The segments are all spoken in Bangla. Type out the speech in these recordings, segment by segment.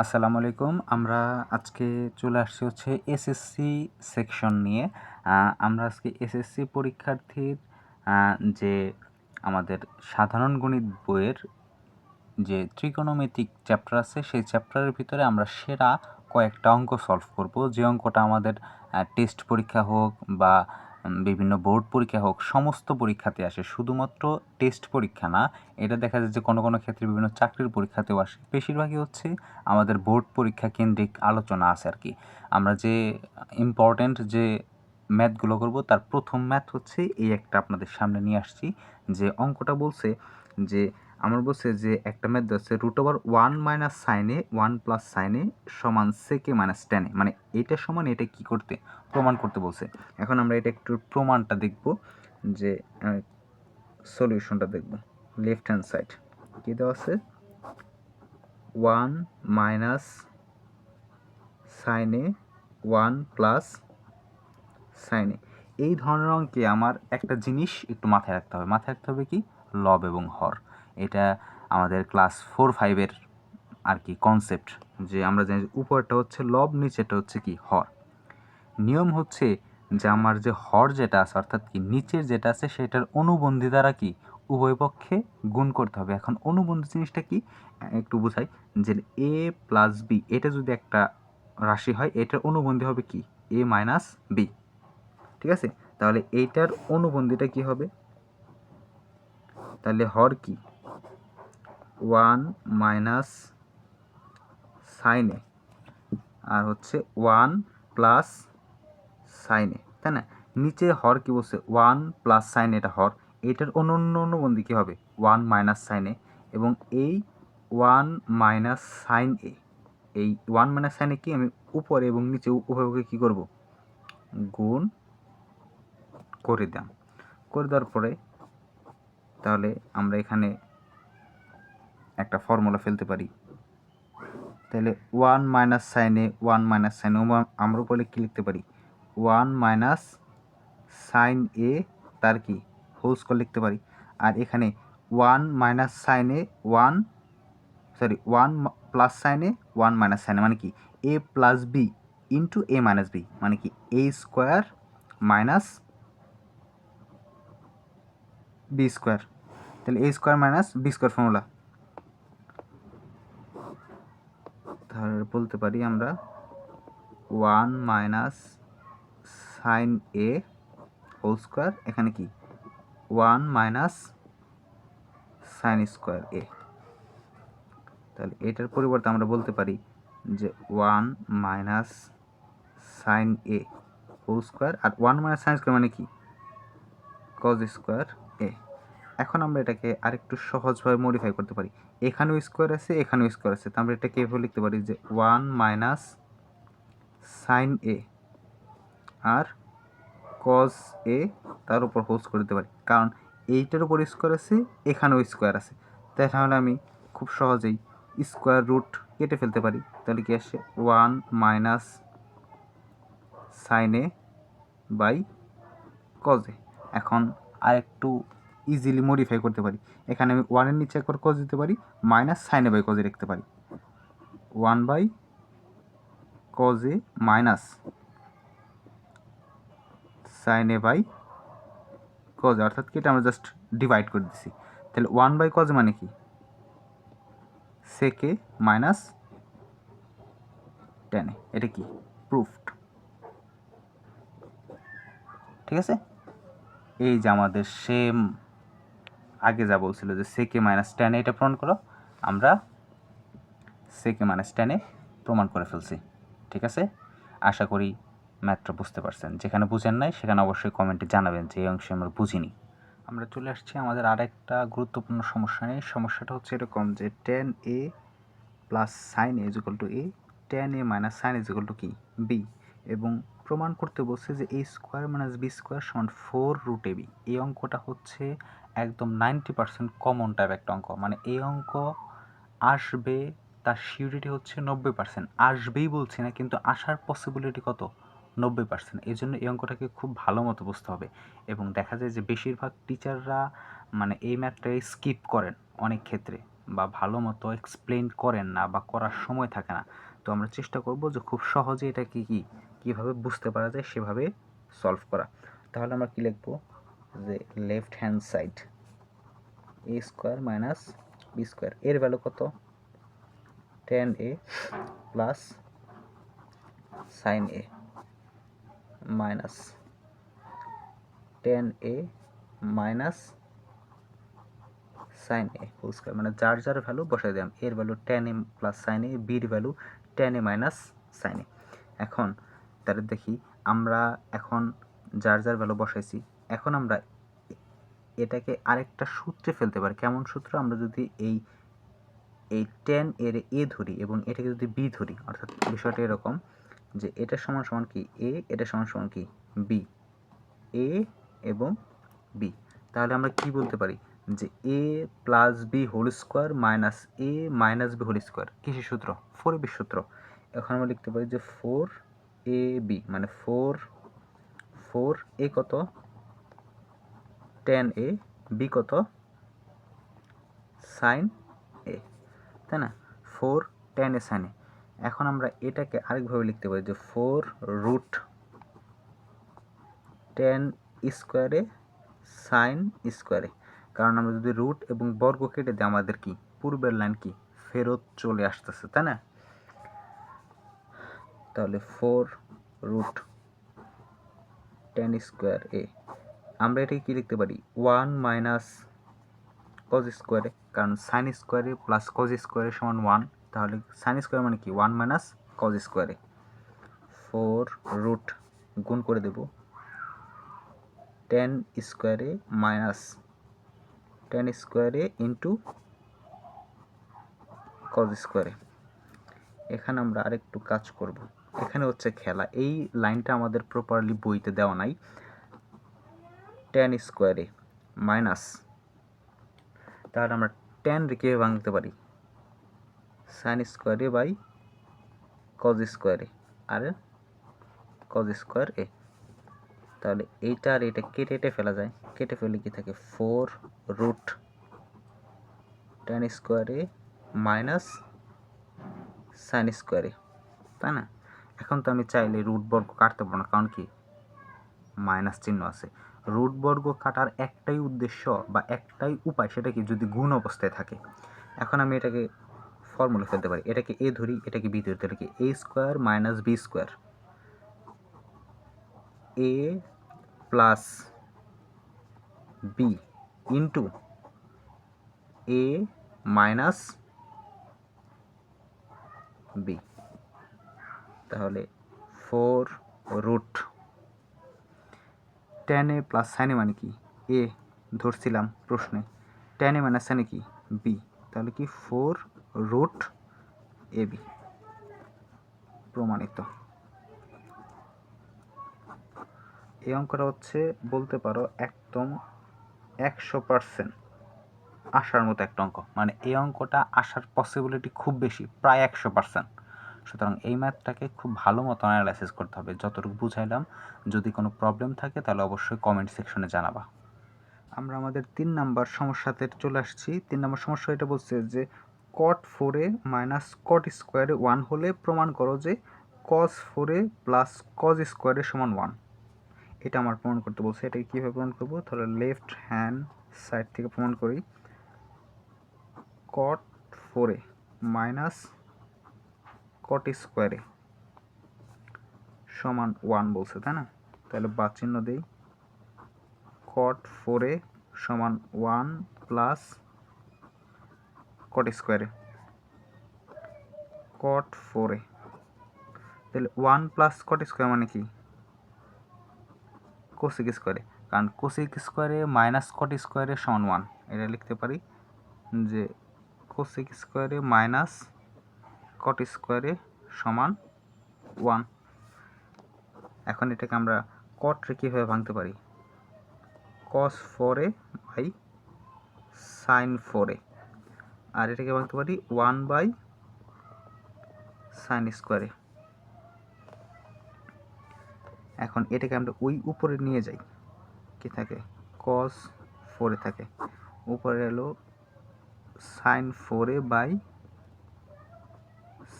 আসসালামু আলাইকুম। আমরা আজকে চলে আসছি হচ্ছে এসএসসি সেকশন নিয়ে। আমরা আজকে এসএসসি পরীক্ষার্থীর যে আমাদের সাধারণ গণিত বইয়ের যে ত্রিকোণমিতিক চ্যাপ্টার আছে, সেই চ্যাপ্টারের ভিতরে আমরা সেরা কয়েকটা অঙ্ক সলভ করব। যে অঙ্কটা আমাদের টেস্ট পরীক্ষা হোক বা বিভিন্ন বোর্ড পরীক্ষা হোক, সমস্ত পরীক্ষাতে আসে। শুধুমাত্র টেস্ট পরীক্ষা না, এটা দেখা যায় যে কোনো কোনো ক্ষেত্রে বিভিন্ন চাকরির পরীক্ষাতেও আসে। বেশিরভাগই হচ্ছে আমাদের বোর্ড পরীক্ষা কেন্দ্রিক আলোচনা আছে আর কি। আমরা যে ইম্পর্ট্যান্ট যে ম্যাথগুলো করব, তার প্রথম ম্যাথ হচ্ছে এই একটা আপনাদের সামনে নিয়ে আসছি, যে অঙ্কটা বলছে যে আমার বলছে যে একটা ম্যাথ আছে root over one minus sine A one plus sine A সমান সেকে মাইনাস টেনে মানে এটা সমান এটা কি করতে? প্রমাণ করতে বলছে। এখন আমরা এটা একটু প্রমাণটা দেখব যে সলিউশনটা দেখব। লেফট হ্যান্ড সাইড কী দেওয়া আছে? One minus sine A one plus sine A এই ধরনের অঙ্কে আমার একটা জিনিস একটু মাথায় রাখতে হবে। মাথায় রাখতে হবে কি? লব এবং হর। এটা আমাদের ক্লাস ফোর ফাইভের আর কি কনসেপ্ট যে আমরা জানি উপরটা হচ্ছে লব নিচেটা হচ্ছে কি হর। নিয়ম হচ্ছে যে আমার যে হর যেটা আছে, অর্থাৎ কি নিচের যেটা আছে, সেটার অনুবন্ধী দ্বারা কি উভয় পক্ষে গুণ করতে হবে। এখন অনুবন্ধী জিনিসটা কি? একটু বোঝাই, যে এ প্লাস বি এটা যদি একটা রাশি হয়, এটার অনুবন্ধী হবে কি? এ মাইনাস বি ঠিক আছে? তাহলে এইটার অনুবন্ধীটা কি হবে? তাহলে হর কি? ওয়ান মাইনাস সাইনে। আর হচ্ছে ওয়ান প্লাস সাইনে, তাই না? নিচে হর কি বলছে? ওয়ান প্লাস সাইন এটা হর। এটার অন্য অন্য অন্য অনুবন্ধী কী হবে? ওয়ান মাইনাস সাইনে এবং এই ওয়ান মাইনাস সাইন এ, এই ওয়ান মাইনাস সাইনে কি আমি উপরে এবং নিচে উভয়কে কী করব? গুণ করে দিলাম। করে দেওয়ার পরে তাহলে আমরা এখানে ফর্মুলা ফেলতে পারি। তাহলে one minus sine A one minus sine A আমরা উপরে কী লিখতে পারি? ওয়ান মাইনাস সাইন এ তার কি? হোল স্কোয়ার লিখতে পারি। আর এখানে one minus sine A one sorry one plus sine A one minus sine A মানে কি? A plus B into A minus B মানে কি? A square minus B square তাহলে A square minus B square formula তাহলে বলতে পারি আমরা। One minus sine A whole square, এখানে কি? One minus sine square A. তাহলে এটার পরিবর্তে আমরা বলতে পারি যে one minus sine A whole square, R one minus sine square মানে কি? Cos square. এখন আমরা এটাকে আরেকটু সহজভাবে মডিফাই করতে পারি। এখানেও স্কোয়ার আছে, এখানেও স্কোয়ার আছে। তো আমরা এটাকে এভাবে লিখতে পারি যে ওয়ান মাইনাস সাইন এ আর কজ এ তার উপর হোস্ট করে দিতে পারি। কারণ এইটার উপর স্কোয়ার আছে, এখানেও স্কোয়ার আছে। তাই তাহলে আমি খুব সহজেই স্কোয়ার রুট কেটে ফেলতে পারি। তাহলে কি আসে? One minus sine A by cos A এখন আরেকটু ইজিলি মডিফাই করতে পারি। এখানে আমি ওয়ানের নিচে একবার কজ দিতে পারি মাইনাস সাইনে বাই কজে লিখতে পারি। One by cos A minus sine A by cos অর্থাৎ কি এটা আমরা জাস্ট ডিভাইড করে দিছি। তাহলে ওয়ান বাই কজ মানে কি? সেকে মাইনাস টেনে এটা কি? প্রুফড ঠিক আছে? এই যে আমাদের সেম আগে যা বলছিল যে সেকে মাইনাস টেনে এটা প্রমাণ করো, আমরা সেকে মাইনাস টেনে প্রমাণ করে ফেলছি, ঠিক আছে? আশা করি ম্যাথটা বুঝতে পারছেন। যেখানে বুঝেন নাই, সেখানে অবশ্যই কমেন্টে জানাবেন যে এই অংশে আমরা বুঝিনি। আমরা চলে আসছি আমাদের আরেকটা গুরুত্বপূর্ণ সমস্যা নেই সমস্যাটা হচ্ছে এরকম যে tan A plus sine equal to A tan A minus sine equal to কি? বি এবং প্রমাণ করতে বলছে যে A square minus B square সমান ফোর রুট এ বি এই অঙ্কটা হচ্ছে একদম নাইনটি পার্সেন্ট কমন টাইপ একটা অঙ্ক। মানে এই অঙ্ক আসবে, তার সিউরিটি হচ্ছে নব্বই পার্সেন্ট আসবেই বলছি না, কিন্তু আসার পসিবিলিটি কত? নব্বই পার্সেন্ট এই জন্য এই অঙ্কটাকে খুব ভালো মতো বুঝতে হবে। এবং দেখা যায় যে বেশিরভাগ টিচাররা মানে এই ম্যাথটাই স্কিপ করেন অনেক ক্ষেত্রে বা ভালো মতো এক্সপ্লেন করেন না বা করার সময় থাকে না। তো আমরা চেষ্টা করব যে খুব সহজে এটা কি কি কীভাবে বুঝতে পারা যায় সেভাবে সলভ করা। তাহলে আমরা কী লিখব? যে left hand side A square minus B square এর ভ্যালু কত? Tan A plus sine A minus tan A minus sine A square মানে যার যার ভ্যালু বসাই দিলাম। এর value tan A plus sine A বির value tan A minus sine A এখন তাহলে দেখি, আমরা এখন যার যার ভ্যালু বসাইছি, এখন আমরা এটাকে আরেকটা সূত্রে ফেলতে পারি। কেমন সূত্র? আমরা যদি এই এই টেন এর এ ধরি এবং এটাকে যদি বি ধরি, অর্থাৎ বিষয়টা এরকম যে এটা সমান সমান কি? এ এটা সমান সমান কি? বি এ এবং বি তাহলে আমরা কি বলতে পারি? যে A plus B whole square minus A minus B whole square কৃষি সূত্র? ফোর বি সূত্র। এখন আমরা লিখতে পারি যে ফোর এ বি মানে ফোর ফোর এ কত? টেন এ বি কত? সাইন এ তাই না? ফোর টেন এ সাইন এখন আমরা এটাকে আরেকভাবে লিখতে পারি যে four root tan square A sine square A কারণ আমরা যদি রুট এবং বর্গ কেটে দিই, আমাদের কি? পূর্বের লাইন কি? ফেরত চলে আসতেছে, তাই না? তাহলে four root tan square A আমরা এটাকে কী লিখতে পারি? ওয়ান মাইনাস কজ স্কোয়ারে কারণ সাইন স্কোয়ারে প্লাস কজ স্কোয়ারে সমান ওয়ান তাহলে সাইন স্কোয়ার মানে কি? One minus cos square A four root গুণ করে দেব। Tan square A minus tan square A into cos square A এখানে আমরা আরেকটু কাজ করব। এখানে হচ্ছে খেলা। এই লাইনটা আমাদের প্রপারলি বইতে দেওয়া নাই। টেন স্কোয়ারে মাইনাস তাহলে আমরা টেন রেখে ভাঙতে পারি। সাইন স্কোয়ারে বাই কজ স্কোয়ারে আর কজ স্কোয়ার এ। তাহলে এইটা আর এটা কেটে কেটে ফেলা যায়। কেটে ফেলে কি থাকে? Four root tan square A minus sine square A তাই না? এখন তো আমি চাইলে রুট বর্গ কাটতে পারব না, কারণ কি? মাইনাস চিহ্ন আছে। রুট বর্গ কাটার একটাই উদ্দেশ্য বা একটাই উপায় সেটা কি? যদি গুণ অবস্থায় থাকে। এখন আমি এটাকে ফর্মুলা ফেলতে পারি। এটাকে এ ধরি, এটাকে বি ধরি তাহলে কি A square minus B square A plus B into A minus B তাহলে four root tan A plus sine A মানে কি? এ, ধরছিলাম প্রশ্নে। টেন এ মাইনাস সাইনে কি? বি তাহলে কি ফোর রুট এ বি প্রমাণিত। এই অঙ্কটা হচ্ছে, বলতে পারো একদম একশো পারসেন্ট আসার মতো একটা অঙ্ক। মানে এই অঙ্কটা আসার পসিবিলিটি খুব বেশি, প্রায় একশো পার্সেন্ট সুতরাং এই ম্যাথটাকে খুব ভালো মতো অ্যানালাইসিস করতে হবে। যতটুকু বুঝাইলাম, যদি কোনো প্রবলেম থাকে, তাহলে অবশ্যই কমেন্ট সেকশনে জানাবা। আমরা আমাদের তিন নাম্বার সমস্যাতে চলে আসছি। তিন নাম্বার সমস্যা এটা বলছে যে কট ফোরে মাইনাস কট স্কোয়ারে ওয়ান হলে প্রমাণ করো যে কজ ফোরে প্লাস কজ স্কোয়ারে সমান ওয়ান এটা আমার প্রমাণ করতে বলছে। এটা কীভাবে প্রমাণ করব? তাহলে লেফট হ্যান্ড সাইড থেকে প্রমাণ করি। কট ফোরে মাইনাস কট স্কোয়ারে সমান ওয়ান বলছে, তাই না? তাহলে বা চিহ্ন দেই। কট ফোরে সমান ওয়ান প্লাস কট স্কোয়ারে। কট ফোরে তাহলে ওয়ান প্লাস কট স্কোয়ার মানে কি? কোসিক স্কোয়ারে। কারণ কোসিক স্কোয়ারে মাইনাস কট স্কোয়ারে সমান ওয়ান এটা লিখতে পারি যে কোসিক স্কোয়ারে মাইনাস কট স্কোয়ারে সমান ওয়ান এখন এটাকে আমরা কটরে কীভাবে ভাঙতে পারি? কস ফোরে বাই সাইন ফোরে আর এটাকে ভাঙতে পারি ওয়ান বাই সাইন স্কোয়ারে এখন এটাকে আমরা ওই উপরে নিয়ে যাই। কি থাকে? কস ফোরে থাকে। উপরে এলো সাইন ফোর বাই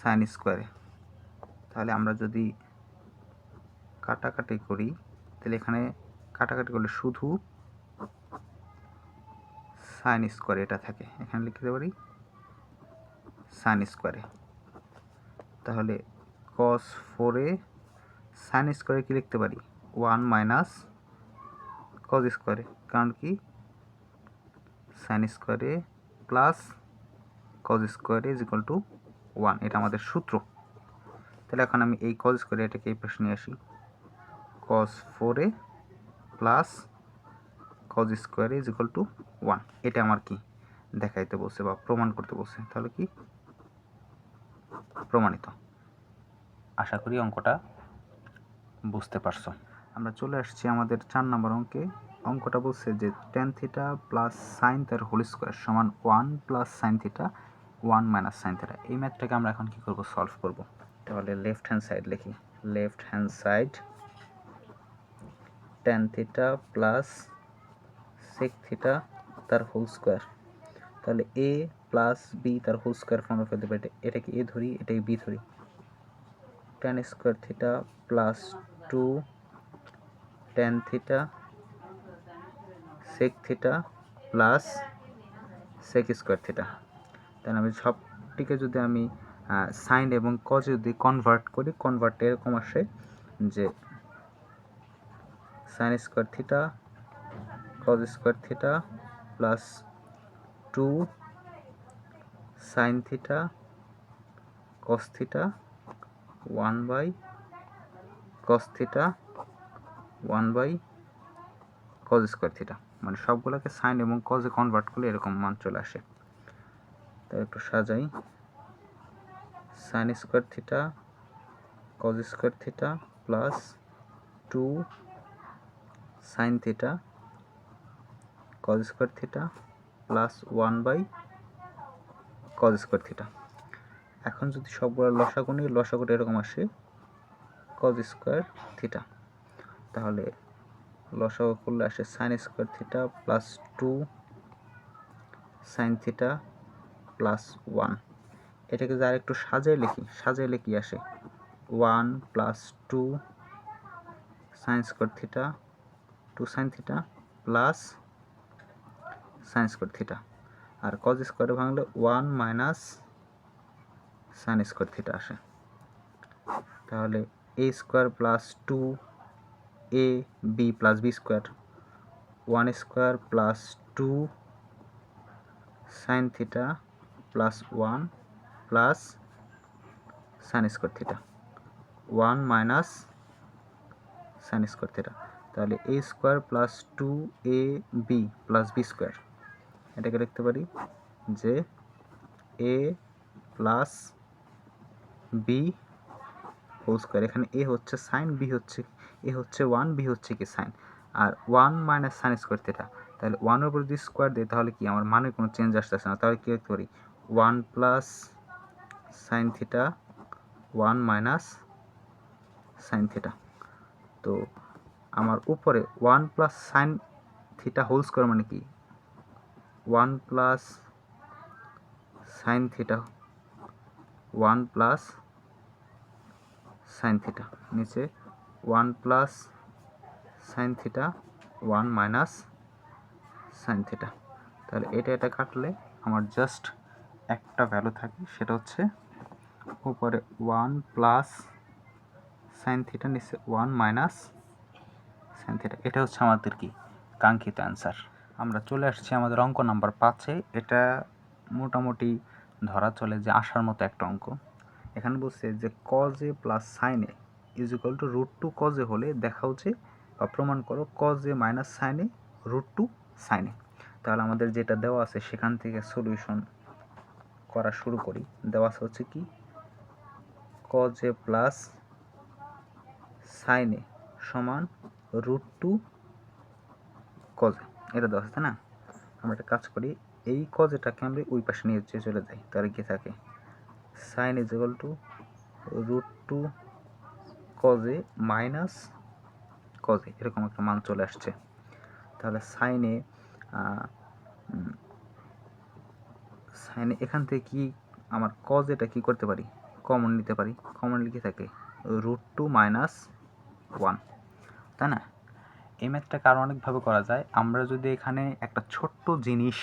সাইন স্কোয়ারে তাহলে আমরা যদি কাটাকাটি করি, তাহলে এখানে কাটাকাটি করলে শুধু সাইন স্কোয়ারে এটা থাকে। এখানে লিখতে পারি সাইন স্কোয়ারে তাহলে কস ফোরে সাইন স্কোয়ারে কি লিখতে পারি? ওয়ান মাইনাস কজ স্কোয়ারে কারণ কি? Sine square A plus cos square A is equal to one এটা আমাদের সূত্র। তাহলে এখন আমি এই কজ স্কোয়ারে এটাকে এই পাশে নিয়ে আসি। কস ফোরে plus cos square is equal to one এটা আমার কি? দেখাইতে বলছে বা প্রমাণ করতে বলছে। তাহলে কি? প্রমাণিত। আশা করি অঙ্কটা বুঝতে পারছ। আমরা চলে আসছি আমাদের চার নম্বর অঙ্কে। অঙ্কটা বলছে যে টেন থিটা প্লাস সাইন তার হোল স্কোয়ার সমান one plus sine theta one minus sine theta. এই ম্যাথটাকে আমরা এখন কি করব? সলভ করব। তাহলে লেফট হ্যান্ড সাইড লিখি। Left hand side tan theta plus sec theta তার হোল স্কোয়ার তাহলে এ প্লাস বি তার হোল স্কোয়ার ফর্মে ফেলতে পারি এটাকে এ ধরি, এটাকে বি ধরি। Tan square theta plus two tan theta sec theta plus sec square theta তাহলে আমি সবটিকে যদি আমি সাইন এবং কজ যদি কনভার্ট করি কনভার্ট এরকম আসে যে sine square theta cos square theta plus two sine theta cos theta one by cos theta one by cos square theta মানে সবগুলোকে সাইন এবং কজে কনভার্ট করলে এরকম মান চলে আসে। তাই একটু সাজাই। Sine square theta cos square theta plus two sine theta cos square theta plus one by cos square theta এখন যদি সবগুলো লসাগু নিই লসাগুটা এরকম আসে কজ স্কোয়ার থিটা তাহলে লসাগু করলে আসে sine square theta plus two sine theta plus one এটাকে যদি একটু সাজাই লিখি সাজাইলে কি আসে। One plus two sine square theta two sine theta plus sine square theta আর কজ স্কোয়ারে ভাঙলে one minus sine square theta আসে। তাহলে A square plus two A B plus B square one square plus two sine theta plus one plus sine square theta one minus sine square theta তাহলে A square plus two A B plus B square এটাকে লিখতে পারি যে A plus B whole square এখানে এ হচ্ছে সাইন বি হচ্ছে এ হচ্ছে ওয়ান বি হচ্ছে কি সাইন আর one minus sine square theta তাহলে ওয়ানের উপর যদি স্কোয়ার দিই তাহলে কি? আমার মানে কোনো চেঞ্জ আসতেছে না। তাহলে কী লিখতে পারি? One plus sine theta, one minus sine theta. তো আমার উপরে one plus sine theta whole square মানে কি? One plus sine theta, one plus sine theta. নিচে one plus sine theta, one minus sine theta. তাহলে এটা এটা কাটলে আমার জাস্ট একটা ভ্যালু থাকে, সেটা হচ্ছে উপরে ওয়ান প্লাস সাইন থিটা নিচে ওয়ান মাইনাস সাইন থিটা এটা হচ্ছে আমাদের কি? কাঙ্ক্ষিত অ্যান্সার আমরা চলে আসছি আমাদের অঙ্ক নাম্বার পাঁচে এটা মোটামুটি ধরা চলে যে আসার মতো একটা অঙ্ক। এখানে বলছে যে cos theta plus sine theta is equal to root two cos theta হলে দেখা হচ্ছে বা প্রমাণ করো cos theta minus sine theta root two sine theta তাহলে আমাদের যেটা দেওয়া আছে সেখান থেকে সলিউশন করা শুরু করি। দেওয়া হচ্ছে কি? কজে প্লাস সাইনে সমান রুট টু কজে এটা দেওয়া আছে না? আমরা একটা কাজ করি, এই কজেটাকে আমরা ওই পাশে নিয়ে চলে যাই, তাহলে কি থাকে sine is equal to root two cos theta minus cos theta এরকম একটা মান চলে আসছে। তাহলে সাইনে সাইনে এখান থেকে কি আমার কজ এটা কী করতে পারি? কমন নিতে পারি। কমন লিখে থাকে রুট টু মাইনাস ওয়ান তাই না? এই ম্যাথটাকে আরও অনেকভাবে করা যায়। আমরা যদি এখানে একটা ছোট্ট জিনিস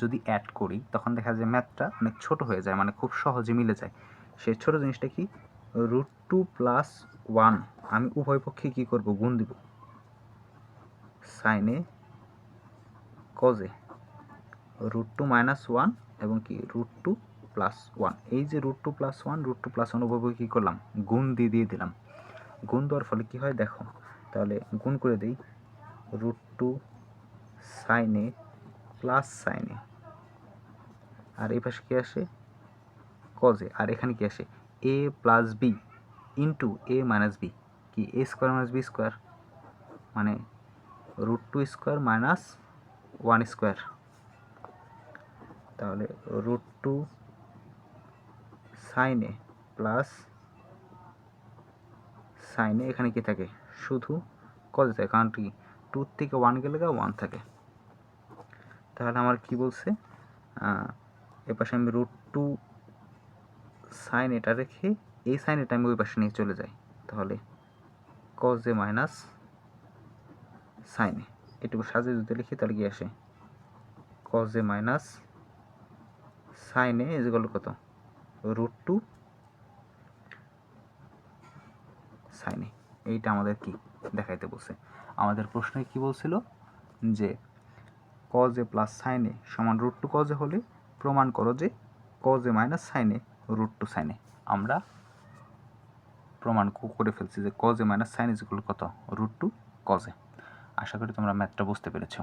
যদি অ্যাড করি, তখন দেখা যায় ম্যাথটা অনেক ছোট হয়ে যায় মানে খুব সহজে মিলে যায়। সেই ছোট জিনিসটা কি? রুট টু প্লাস ওয়ান আমি উভয় পক্ষে কী করব? গুণ দিব। Sine theta cos theta root two minus one এবং কি রুট টু প্লাস ওয়ান এই যে root two plus one root two plus one উভয় কী করলাম? গুণ দিয়ে দিয়ে দিলাম। গুণ দেওয়ার ফলে কী হয় দেখো, তাহলে গুণ করে দিই। রুট টু সাইনে প্লাস সাইনে আর এই পাশে কী আসে? কজে আর এখানে কি আসে? A plus B into A minus B কি A square minus B square মানে root two square minus one square তাহলে root two sine theta plus sine theta এখানে কি থাকে? শুধু কজে থাকে কারণ কি? টু থেকে ওয়ান গেলে গা ওয়ান থাকে। তাহলে আমার কি বলছে? এ পাশে আমি রুট টু সাইন এটা রেখে এই সাইন এটা আমি ওই পাশে নিয়ে চলে যাই। তাহলে কজে মাইনাস সাইনে এটুকু সাজিয়ে যদি লিখি তাহলে কি আসে? কজে মাইনাস সাইনে যেগুলো কত? রুট টু সাইনে এইটা আমাদের কি? দেখাইতে বলছে। আমাদের প্রশ্নে কি বলছিল? যে কজে প্লাস সাইনে সমান রুট টু কজে হলে প্রমাণ করো যে cos theta minus sine theta root two sine theta আমরা প্রমাণ করে ফেলছি যে cos theta minus sine is কত? রুট টু কজে আশা করি তোমরা ম্যাথটা বুঝতে পেরেছ।